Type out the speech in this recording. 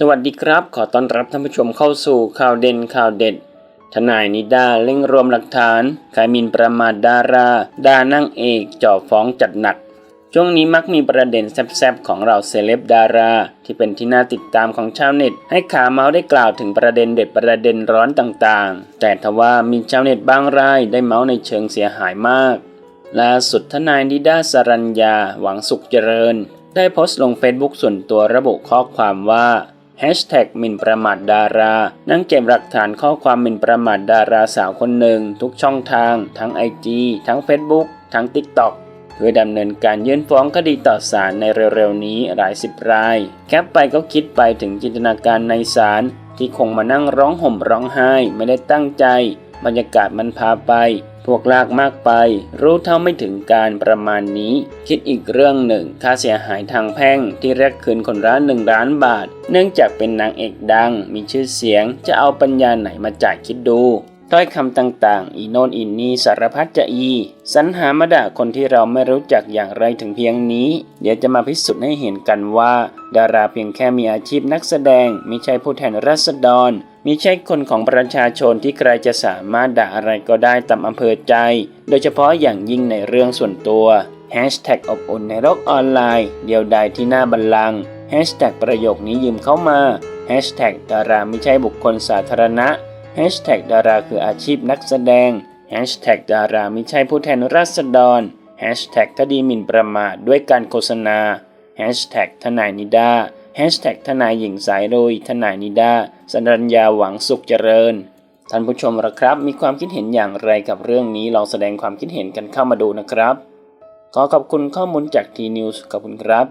สวัสดีครับ ขอต้อนรับท่านผู้ชมเข้าสู่ข่าวเด่นข่าวเด็ด ทนายนิดาเร่งรวมหลักฐานขายมินประมาทดารา ดานางเอกจ่อฟ้องจัดหนัก ช่วงนี้มักมีประเด็นแซบๆของเราเซเลบดารา ที่เป็นที่น่าติดตามของชาวเน็ต ให้ขาเมาส์ได้กล่าวถึงประเด็นเด็ดประเด็นร้อนต่างๆ แต่ทว่ามีชาวเน็ตบางรายได้เมาส์ในเชิงเสียหายมากล่าสุดทนายนิดาสรัญญาหวังสุขเจริญ ได้โพสต์ลงเฟซบุ๊กส่วนตัวระบุข้อความว่า Hashtag หมิ่นประมาทดารา นั่งเก็บหลักฐานข้อความหมิ่นประมาทดาราสาวคนหนึ่ง ทุกช่องทาง ทั้ง IG ทั้ง Facebook ทั้ง TikTok เพื่อดำเนินการยื่นฟ้องคดีต่อศาลในเร็วๆนี้หลายสิบราย แคปไปก็คิดไปถึงจินตนาการในศาลที่คงมานั่งร้องห่มร้องไห้ไม่ได้ตั้งใจ บรรยากาศมันพาไป พวกลากมากไป รู้เท่าไม่ถึงการประมาณนี้ คิดอีกเรื่องหนึ่ง ค่าเสียหายทางแพ่งที่เรียกคืนคนละหนึ่งล้านบาท เนื่องจากเป็นนางเอกดัง มีชื่อเสียง จะเอาปัญญาไหนมาจ่ายคิดดูถ้อยคำต่างๆ อีโนนอินนีสารพัดจะอี สรรหามาด่าคนที่เราไม่รู้จักอย่างไรถึงเพียงนี้ เดี๋ยวจะมาพิสูจน์ให้เห็นกันว่า ดาราเพียงแค่มีอาชีพนักแสดง ไม่ใช่ผู้แทนราษฎร มิใช่คนของประชาชนที่ใครจะสามารถด่าอะไรก็ได้ตามอำเภอใจ โดยเฉพาะอย่างยิ่งในเรื่องส่วนตัว Hashtag อบอุ่นในโลกออนไลน์ เดียวดายที่หน้าบัลลังก์ Hashtag ประโยคนี้ยืมเข้ามา Hashtag ดาราไม่ใช่บุคคลสาธารณะ Hashtag ดาราคืออาชีพนักแสดง Hashtag ดาราไม่ใช่ผู้แทนราษฎร Hashtag คดีหมิ่นประมาทด้วยการโฆษณา Hashtag ทนายนิดา ทนายหญิงสายโดยทนายนิดาสัญญาหวังสุขเจริญ ท่านผู้ชมละครับ มีความคิดเห็นอย่างไรกับเรื่องนี้ลองแสดงความคิดเห็นกันเข้ามาดูนะครับ ขอขอบคุณข้อมูลจากทีนิวส์ขอบคุณครับ